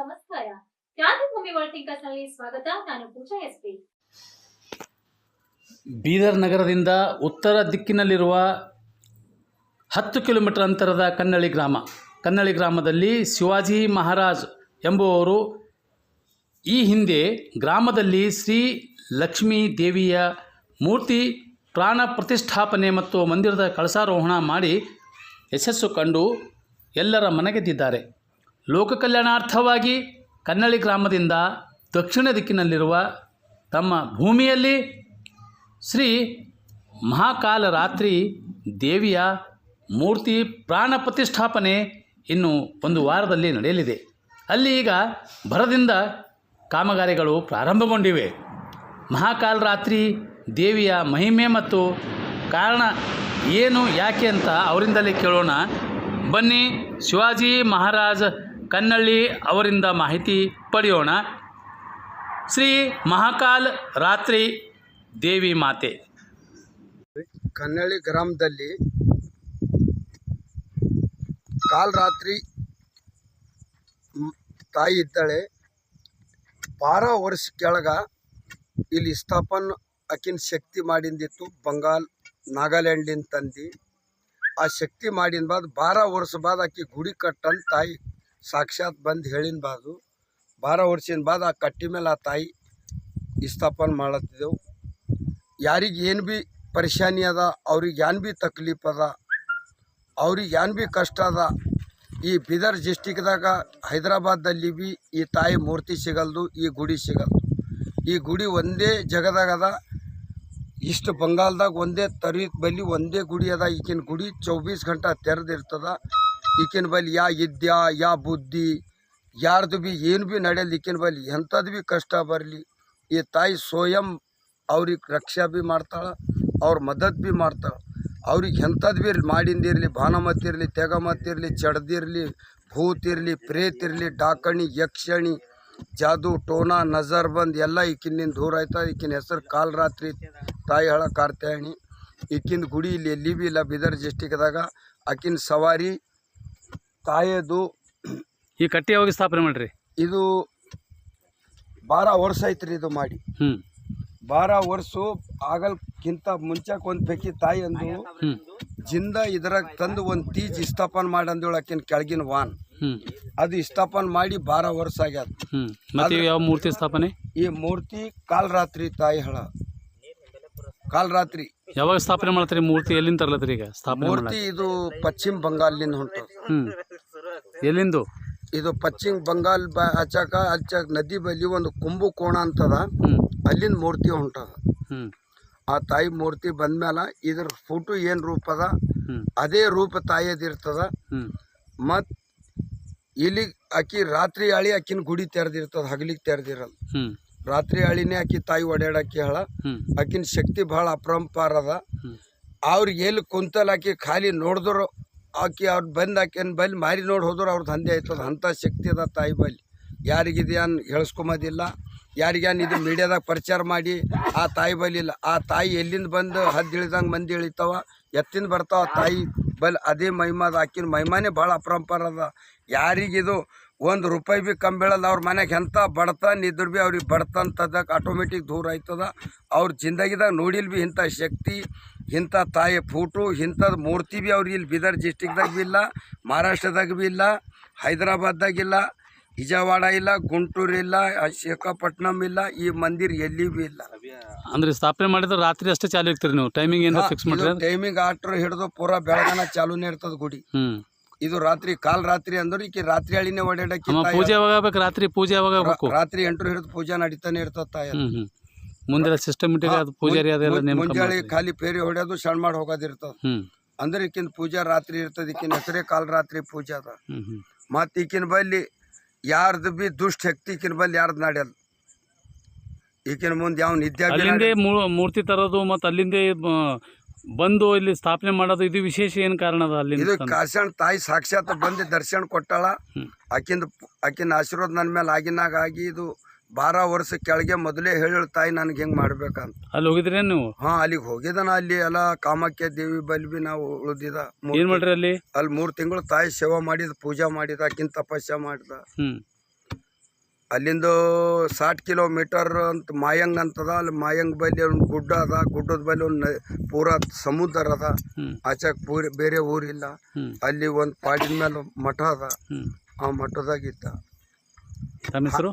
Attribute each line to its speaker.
Speaker 1: ನಮಸ್ಕಾರ. ಕ್ರಾಂತಿಭೂಮಿ ವರ್ಲ್ಡ್ ಥಿಂಕರ್ಸ್ನಲ್ಲಿ ಸ್ವಾಗತ. ನಾನು ಪೂಜಾ ಎಸ್ ಪಿ.
Speaker 2: ಬೀದರ್ ನಗರದಿಂದ ಉತ್ತರ ದಿಕ್ಕಿನಲ್ಲಿರುವ ಹತ್ತು ಕಿಲೋಮೀಟರ್ ಅಂತರದ ಕನ್ನಳಿ ಗ್ರಾಮ. ಕನ್ನಳಿ ಗ್ರಾಮದಲ್ಲಿ ಶಿವಾಜಿ ಮಹಾರಾಜ್ ಎಂಬುವವರು ಈ ಹಿಂದೆ ಗ್ರಾಮದಲ್ಲಿ ಶ್ರೀ ಲಕ್ಷ್ಮೀ ದೇವಿಯ ಮೂರ್ತಿ ಪ್ರಾಣ ಪ್ರತಿಷ್ಠಾಪನೆ ಮತ್ತು ಮಂದಿರದ ಕಳಸಾರೋಹಣ ಮಾಡಿ ಯಶಸ್ಸು ಕಂಡು ಎಲ್ಲರ ಮನಗೆದ್ದಿದ್ದಾರೆ. ಲೋಕ ಕಲ್ಯಾಣಾರ್ಥವಾಗಿ ಕನ್ನಳಿ ಗ್ರಾಮದಿಂದ ದಕ್ಷಿಣ ದಿಕ್ಕಿನಲ್ಲಿರುವ ತಮ್ಮ ಭೂಮಿಯಲ್ಲಿ ಶ್ರೀ ಮಹಾಕಾಲ ರಾತ್ರಿ ದೇವಿಯ ಮೂರ್ತಿ ಪ್ರಾಣ ಪ್ರತಿಷ್ಠಾಪನೆ ಇನ್ನು ಒಂದು ವಾರದಲ್ಲಿ ನಡೆಯಲಿದೆ. ಅಲ್ಲಿ ಈಗ ಭರದಿಂದ ಕಾಮಗಾರಿಗಳು ಪ್ರಾರಂಭಗೊಂಡಿವೆ. ಮಹಾಕಾಲ ರಾತ್ರಿ ದೇವಿಯ ಮಹಿಮೆ ಮತ್ತು ಕಾರಣ ಏನು, ಯಾಕೆ ಅಂತ ಅವರಿಂದಲೇ ಕೇಳೋಣ. ಬನ್ನಿ ಶಿವಾಜಿ ಮಹಾರಾಜ್ ಕನ್ನಳ್ಳಿ ಅವರಿಂದ ಮಾಹಿತಿ ಪಡೆಯೋಣ. ಶ್ರೀ ಮಹಾಕಾಲ್ ರಾತ್ರಿ ದೇವಿ ಮಾತೆ.
Speaker 3: ಕನ್ನಳ್ಳಿ ಗ್ರಾಮದಲ್ಲಿ ಕಾಲ್ ರಾತ್ರಿ ಮ್- ತಾಯಿ ಇದ್ದಾಳೆ. ಬಾರ ವರ್ಷ ಕೆಳಗ ಇಲ್ಲಿ ಸ್ಥಾಪನ ಆಕಿನ ಶಕ್ತಿ ಮಾಡಿಂದಿತ್ತು ಬಂಗಾಲ್ ನಾಗಾಲ್ಯಾಂಡಿನ ತಂದು. ಆ ಶಕ್ತಿ ಮಾಡಿದ ಬಾದ್ ಬಾರ ವರ್ಷ ಬಾದ್ ಆಕಿ ಗುಡಿ ಕಟ್ಟಂತ ತಾಯಿ ಸಾಕ್ಷಾತ್ ಬಂದು ಹೇಳಿನ ಬಾದು ಬಾರ ವರ್ಷಿನ ಬಾದ ಆ ಕಟ್ಟಿ ಮೇಲೆ ಆ ತಾಯಿ ಸ್ಥಾಪನೆ ಮಾಡತ್ತಿದ್ದೆವು ಯಾರಿಗೆ ಏನು ಭೀ ಪರೇಶಾನಿ ಅದ, ಅವ್ರಿಗೆ ಏನು ಭೀ ತಕ್ಲೀಫ್ ಅದ, ಅವ್ರಿಗೆ ಏನು ಭೀ ಕಷ್ಟ ಅದ, ಈ ಬೀದರ್ ಡಿಸ್ಟಿಕ್ದಾಗ ಹೈದರಾಬಾದಲ್ಲಿ ಭೀ ಈ ತಾಯಿ ಮೂರ್ತಿ ಸಿಗಲ್ದು, ಈ ಗುಡಿ ಸಿಗಲ್ದು. ಈ ಗುಡಿ ಒಂದೇ ಜಾಗದಾಗದ ಇಷ್ಟು ಬಂಗಾಲ್ದಾಗ ಒಂದೇ ತರಿ ಬಲ್ಲಿ ಒಂದೇ ಗುಡಿ ಅದ ಈಗಿನ ಗುಡಿ ಚೌಬೀಸ್ ಗಂಟೆ ತೆರೆದಿರ್ತದ. ಈಕಿನ ಬಳಿ ಯಾ ಇದ್ಯಾ ಯಾ ಬುದ್ಧಿ, ಯಾರ್ದು ಭೀ ಏನು ಭೀ ನಡೆಯಲ್ಲ ಈಕಿನ ಬಳಿ ಎಂಥದ್ದು ಭೀ ಕಷ್ಟ ಬರಲಿ. ಈ ತಾಯಿ ಸ್ವಯಂ ಅವ್ರಿಗೆ ರಕ್ಷಾ ಭೀ ಮಾಡ್ತಾಳೆ, ಅವ್ರ ಮದತ್ ಭೀ ಮಾಡ್ತಾಳೆ. ಅವ್ರಿಗೆ ಎಂಥದ್ದು ಭೀ ಮಾಡಿಂದಿರಲಿ ಭಾನಮತ್ತಿರಲಿ ಇರಲಿ ತೆಗಮತಿ ಇರಲಿ ಚಡ್ದಿರಲಿ ಭೂತಿರಲಿ ಇರಲಿ, ಪ್ರೇತ್ ಇರಲಿ, ಡಾಕಣಿ, ಯಕ್ಷಣಿ, ಜಾದು, ಟೋನಾ, ನಜರ್ ಬಂದ್ ಎಲ್ಲ ಈಕಿನಿಂದ ದೂರ ಆಯ್ತದ. ಈಕಿನ ಹೆಸರು ಕಾಲ್ ರಾತ್ರಿ ತಾಯಿ ಹಳ ಕಾರ್ತಾಯಣಿ ಈಕಿನ ಗುಡಿ ಇಲ್ಲಿ ಎಲ್ಲಿ ಭೀ ಇಲ್ಲ ಬೀದರ್ ಡಿಸ್ಟಿಕ್ದಾಗ ಆಕಿನ ಸವಾರಿ ತಾಯದು
Speaker 2: ಈ ಕಟ್ಟಿ ಯಾವಾಗ ಸ್ಥಾಪನೆ ಮಾಡ್ರಿ?
Speaker 3: ಇದು ಬಾರ ವರ್ಷ ಐತ್ರಿ ಇದು ಮಾಡಿ.
Speaker 2: ಹ್ಞೂ
Speaker 3: ಬಾರ ವರ್ಷ ಆಗಲ್ಕಿಂತ ಮುಂಚೆಕ್ ಒಂದು ಪೈಕಿ ತಾಯಿ ಅಂದು ಜಿಂದ ಇದ್ರಾಗ ತಂದು ಒಂದು ತೀಜ್ ಸ್ಥಾಪನೆ ಮಾಡಿ ಆಕಿನ ಕೆಳಗಿನ ವಾನ್. ಅದು ಸ್ಥಾಪನೆ ಮಾಡಿ ಬಾರ ವರ್ಷ ಆಗ್ಯದ.
Speaker 2: ಮತ್ತು ಯಾವ ಮೂರ್ತಿ ಸ್ಥಾಪನೆ?
Speaker 3: ಈ ಮೂರ್ತಿ ಕಾಲ್ ರಾತ್ರಿ ತಾಯಿ ಹಳ. ಕಾಲ್ ರಾತ್ರಿ
Speaker 2: ಯಾವಾಗ ಸ್ಥಾಪನೆ ಮಾಡ್ತೀರಿ ಮೂರ್ತಿ ಎಲ್ಲಿಂದ ತರ್ಲತ್ರಿ ಈಗ? ಸ್ಥಾಪನೆ
Speaker 3: ಮೂರ್ತಿ ಇದು ಪಶ್ಚಿಮ ಬಂಗಾಲಿಂದ ಹೊಂಟು
Speaker 2: ಹ್ಞೂ ಎಲ್ಲಿಂದು?
Speaker 3: ಇದು ಪಶ್ಚಿಮ ಬಂಗಾಲ್ ಬ ಹಚ್ಚಾಕ ಹಚ್ಚಾಕ ನದಿ ಬಳಿ ಒಂದು ಕುಂಭಕೋಣ ಅಂತದ. ಅಲ್ಲಿಂದ ಮೂರ್ತಿ ಹೊಂಟದ. ಆ ತಾಯಿ ಮೂರ್ತಿ ಬಂದ್ಮೇಲೆ ಇದ್ರ ಫೋಟೋ ಏನು ರೂಪ ಅದ? ಅದೇ ರೂಪ ತಾಯಿಯದಿರ್ತದ
Speaker 2: ಇರ್ತದ.
Speaker 3: ಮತ್ತು ಇಲ್ಲಿ ಆಕಿ ರಾತ್ರಿ ಆಳಿ ಆಕಿನ ಗುಡಿ ತೆರೆದಿರ್ತದ ಹಗಲಿಗೆ ತೆರೆದಿರಲ್ಲ. ರಾತ್ರಿ ಆಳಿನೇ ಆಕಿ ತಾಯಿ ಓಡಾಡಕ್ಕೆ ಹೇಳ. ಆಕಿನ ಶಕ್ತಿ ಭಾಳ ಅಪರಂಪಾರದ ಅದ. ಅವ್ರಿಗೆ ಎಲ್ಲಿ ಕುಂತಲ್ಲ ಆಕಿ ಖಾಲಿ ನೋಡಿದ್ರು ಆಕಿ ಅವ್ರು ಬಂದು ಆಕಿನ ಬಲ್ಲಿ ಮಾರಿ ನೋಡಿ ಹೋದ್ರು, ಅವ್ರ ದಂಧೆ ಆಯ್ತದ ಅಂಥ ಶಕ್ತಿ ಅದ ತಾಯಿ ಬಲ್ಲಿ. ಯಾರಿಗಿದ್ಯಾನ್ ಹೇಳ್ಸ್ಕೊಂಬೋದಿಲ್ಲ ಯಾರಿಗ್ಯಾನ್ ಇದು ಮೀಡಿಯಾದಾಗ ಪ್ರಚಾರ ಮಾಡಿ, ಆ ತಾಯಿ ಬಲಿ ಇಲ್ಲ. ಆ ತಾಯಿ ಎಲ್ಲಿಂದ ಬಂದು ಹದ್ದು ಇಳಿದಂಗೆ ಮಂದಿ ಇಳಿತಾವ, ಎತ್ತಿಂದ ಬರ್ತಾವ ತಾಯಿ ಬಲ್, ಅದೇ ಮಹಿಮಾದ ಆಕಿನ ಮಹಿಮಾನೇ ಭಾಳ ಅಪರಂಪರ ಅದ. ಯಾರಿಗಿದು ಒಂದು ರೂಪಾಯಿ ಭೀ ಕಮ್ಮಿ ಬೀಳಲ್ಲ, ಅವ್ರ ಮನೆಗೆ ಎಂಥ ಬಡತನ ನಿದ್ರ ಭೀ ಅವ್ರಿಗೆ ಬಡತನ ತದಕ್ಕೆ ಆಟೋಮೆಟಿಕ್ ದೂರ ಆಯ್ತದ. ಅವ್ರ ಜಿಂದಗಿದಾಗ ನೋಡಿಲ್ ಭೀ ಇಂಥ ಶಕ್ತಿ ಇಂಥ ತಾಯಿ ಫೋಟೋ ಇಂಥದ್ದು ಮೂರ್ತಿ ಭೀ ಅವ್ರಿಗೆ ಇಲ್ಲಿ ಬೀದರ್ ಡಿಸ್ಟಿಕ್ದಾಗ ಭೀ ಇಲ್ಲ ಮಹಾರಾಷ್ಟ್ರದಾಗ ಭೀ ಇಲ್ಲ ಹೈದರಾಬಾದ್ದಾಗ ಇಲ್ಲ ವಿಜಯವಾಡ ಇಲ್ಲ ಗುಂಟೂರು ಇಲ್ಲ ಶ್ರೀಕಾಪಟ್ಟಣಂ ಇಲ್ಲ ಈ ಮಂದಿರ ಎಲ್ಲಿ ಭೀ ಇಲ್ಲ.
Speaker 2: ಅಂದ್ರೆ ಸ್ಥಾಪನೆ ಮಾಡಿದ್ರೆ ರಾತ್ರಿ ಅಷ್ಟೇ ಚಾಲು ಇರ್ತೀರಿ ನೀವು. ಟೈಮಿಂಗ್ ಏನೋ ಫಿಕ್ಸ್ ಮಾಡ್ರಿ
Speaker 3: ಟೈಮಿಂಗ್ ಆಟ್ರ್ ಹಿಡಿದು ಪೂರಾ ಬೆಳಗನ ಚಾಲೂನೇ ಇರ್ತದ ಗುಡಿ. ಇದು ರಾತ್ರಿ ಕಾಲ್ ರಾತ್ರಿ ಅಂದ್ರೆ ಈಕೆ ರಾತ್ರಿ ಹಳಿನೇ ಓಡಾಡಕ್ಕೆ
Speaker 2: ಪೂಜೆ ಯಾವಾಗ ರಾತ್ರಿ ಪೂಜೆ ಯಾವಾಗ
Speaker 3: ರಾತ್ರಿ ಎಂಟು ಹಿಡಿದು ಪೂಜೆ ನಡೀತಾನೆ ಇರ್ತದ ತಾಯಿ.
Speaker 2: ಹ್ಞೂ ಹ್ಞೂ ಮುಂದೆ ಸಿಸ್ಟಮೆಟಿಕ್ ಅದು ಪೂಜಾರಿ ಅದೆಲ್ಲ ನೇಮಕ
Speaker 3: ಮುಂಜಾನೆ
Speaker 2: ಮಾಡ್ತೀರಿ.
Speaker 3: ಖಾಲಿ ಪೇರಿ ಹೊಡೆಯೋದು ಸಣ್ಣ ಮಾಡಿ ಹೋಗೋದಿರ್ತದ ಅಂದ್ರೆ ಈಕಿನ ಪೂಜಾ ರಾತ್ರಿ ಇರ್ತದ ಈಕಿನ ಹೆಸರೇ ಕಾಲ್ ರಾತ್ರಿ ಪೂಜಾ ಅದ ಮತ್ತು ಈಕಿನ ಬಲ್ಲಿ ಯಾರ್ದು ಬಿ ದುಷ್ಟ ಶಕ್ತಿ ಈಕಿನ ಬಲ್ಲಿ ಯಾರ್ದು ನಡೆಯಲ್ಲ ಈಕಿನ ಮುಂದೆ ಯಾವ ನಿದ್ದೆ ಬಿ
Speaker 2: ಅಲ್ಲಿಂದೇ
Speaker 3: ನಡೆಯಲ್ಲ.
Speaker 2: ಮೂ- ಮೂರ್ತಿ ತರೋದು ಮತ್ತು ಅಲ್ಲಿಂದೇ ಬ- ಬಂದು ಇಲ್ಲಿ ಸ್ಥಾಪನೆ ಮಾಡೋದು ಇದು ವಿಶೇಷ ಏನು ಕಾರಣ ಅದ
Speaker 3: ಇದು
Speaker 2: ಅಲ್ಲಿಂದ ತಂದು?
Speaker 3: ಕಾಸಣ ತಾಯಿ ಸಾಕ್ಷಾತ್ ಬಂದು ದರ್ಶನ ಕೊಟ್ಟಾಳ
Speaker 2: ಹ್ಮ್.
Speaker 3: ಆಕಿಂದ ಆಕಿನ ಆಶೀರ್ವಾದ ನನ್ನ ಮೇಲೆ ಆಗಿನಾಗ ಆಗಿ ಇದು ಬಾರ ವರ್ಷ ಕೆಳಗೆ ಮೊದಲೇ ಹೇಳಿ ತಾಯಿ ನನಗೆ ಹೆಂಗೆ ಮಾಡ್ಬೇಕಂತ.
Speaker 2: ಅಲ್ಲಿ ಹೋಗಿದ್ರೇನು ನೀವು?
Speaker 3: ಹಾ ಅಲ್ಲಿಗೆ ಹೋಗಿದನ ಅಲ್ಲಿ ಎಲ್ಲ ಕಾಮಾಖ್ಯ ದೇವಿ ಬಲ್ ಬಿ ನಾವು ಉಳಿದಿದ
Speaker 2: ಏನು ಮಾಡ್ರಿ ಅಲ್ಲಿ?
Speaker 3: ಅಲ್ಲಿ ಮೂರು ತಿಂಗಳು ತಾಯಿ ಸೇವಾ ಮಾಡಿದ ಪೂಜಾ ಮಾಡಿದ ಆಕಿನ ತಪಸ್ಯ ಮಾಡಿದ. ಅಲ್ಲಿಂದ ಸಾಟ್ ಕಿಲೋಮೀಟರ್ ಅಂತ ಮಾಯಂಗ್ ಅಂತದ ಅಲ್ಲಿ ಮಾಯಂಗ್ ಬಲ್ಲಿ ಒಂದು ಗುಡ್ಡ ಅದ ಗುಡ್ಡದ ಬಲ್ಲಿ ಒಂದು ಪೂರ ಸಮುದ್ರ ಅದ. ಆಚೆಗೆ ಪೂರಿ ಬೇರೆ ಊರಿಲ್ಲ. ಅಲ್ಲಿ ಒಂದು ಪಾಡಿನ ಮೇಲೆ ಮಠ ಅದ. ಆ ಮಠದಾಗಿತ್ತು
Speaker 2: ತಮ್ಮ ಹೆಸರು?